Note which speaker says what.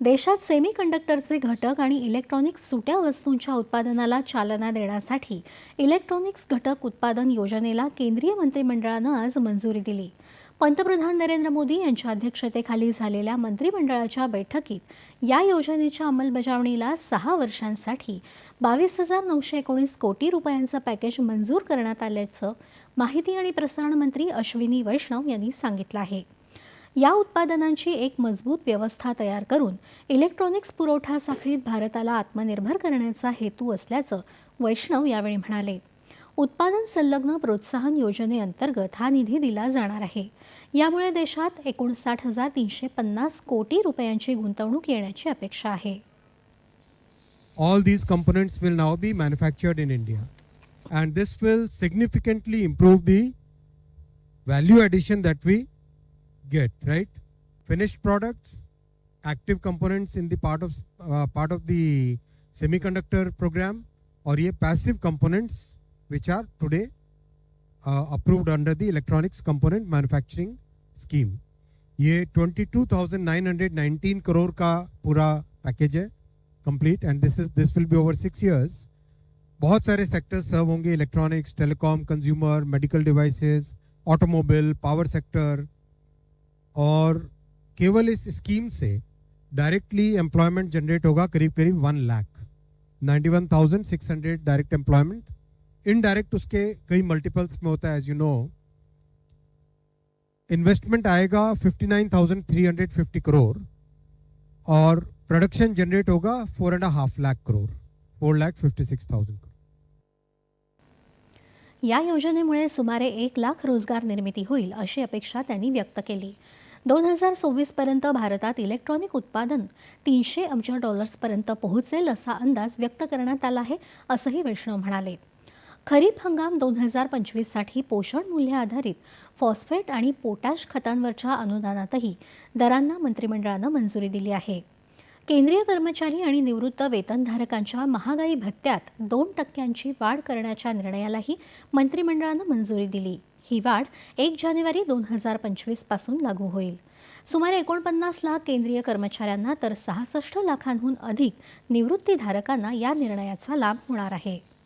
Speaker 1: देशात सेमीकंडक्टरचे घटक आणि इलेक्ट्रॉनिक्स सुट्या वस्तूंच्या उत्पादनाला चालना देण्यासाठी इलेक्ट्रॉनिक्स घटक उत्पादन योजनेला केंद्रीय मंत्रिमंडळानं आज मंजुरी दिली. पंतप्रधान नरेंद्र मोदी यांच्या अध्यक्षतेखाली झालेल्या मंत्रिमंडळाच्या बैठकीत या योजनेच्या अंमलबजावणीला सहा वर्षांसाठी बावीस हजार नऊशे एकोणीस कोटी रुपयांचं पॅकेज मंजूर करण्यात आल्याचं माहिती आणि प्रसारण मंत्री अश्विनी वैष्णव यांनी सांगितलं आहे. या उत्पादनांची एक मजबूत व्यवस्था तयार करून इलेक्ट्रॉनिक्स पुरवठा साखळीत भारताला आत्मनिर्भर करण्याचा हेतू असल्याचं वैष्णव यावेळी म्हणाले. उत्पादन संलग्न प्रोत्साहन योजनेअंतर्गत हा निधी दिला जाणार आहे. यामुळे देशात एकोणसाठ हजार तीनशे पन्नास कोटी रुपयांची गुंतवणूक येण्याची अपेक्षा आहे.
Speaker 2: All these components will now be manufactured in India. And this will significantly improve the value addition that we get, right? Finished products, active components in the part of uh, part of the semiconductor program, or ye passive components which are today uh, approved under the electronics component manufacturing scheme. ये 22,919 करोड़ का पूरा package है complete and this is this will be over six years बहुत सारे sectors serve होंगे electronics telecom consumer medical devices automobile power sector और केवल इस स्कीम से डायरेक्टली एम्प्लॉयमेंट जनरेट होगा करीब करीब one lakh ninety one thousand six hundred direct employment indirect उसके कई मल्टीपल्स में होता है एज यू नो इन्वेस्टमेंट आएगा fifty nine thousand three hundred fifty crore और प्रोडक्शन जनरेट होगा four and half lakh crore four lakh fifty six thousand
Speaker 1: या योजनेमुळे सुमारे एक लाख रोज़गार निर्मिती होईल अशी अपेक्षा त्यांनी व्यक्त केली. दोन हजार सव्वीसपर्यंत भारतात इलेक्ट्रॉनिक उत्पादन तीनशे अब्ज डॉलर्सपर्यंत पोहोचेल असा अंदाज व्यक्त करण्यात आला आहे असंही वैष्णव म्हणाले. खरीप हंगाम दोन हजार पंचवीससाठी पोषण मूल्य आधारित फॉस्फेट आणि पोटॅश खतांवरच्या अनुदानातही दरांना मंत्रिमंडळानं मंजुरी दिली आहे. केंद्रीय कर्मचारी आणि निवृत्त वेतनधारकांच्या महागाई भत्त्यात दोन टक्क्यांची वाढ करण्याच्या निर्णयालाही मंत्रिमंडळानं मंजुरी दिली. ही वाढ एक जानेवारी दोन हजार पंचवीसपासून लागू होईल. सुमारे एकोणपन्नास लाख केंद्रीय कर्मचाऱ्यांना तर सहासष्ट लाखांहून अधिक निवृत्तीधारकांना या निर्णयाचा लाभ होणार आहे.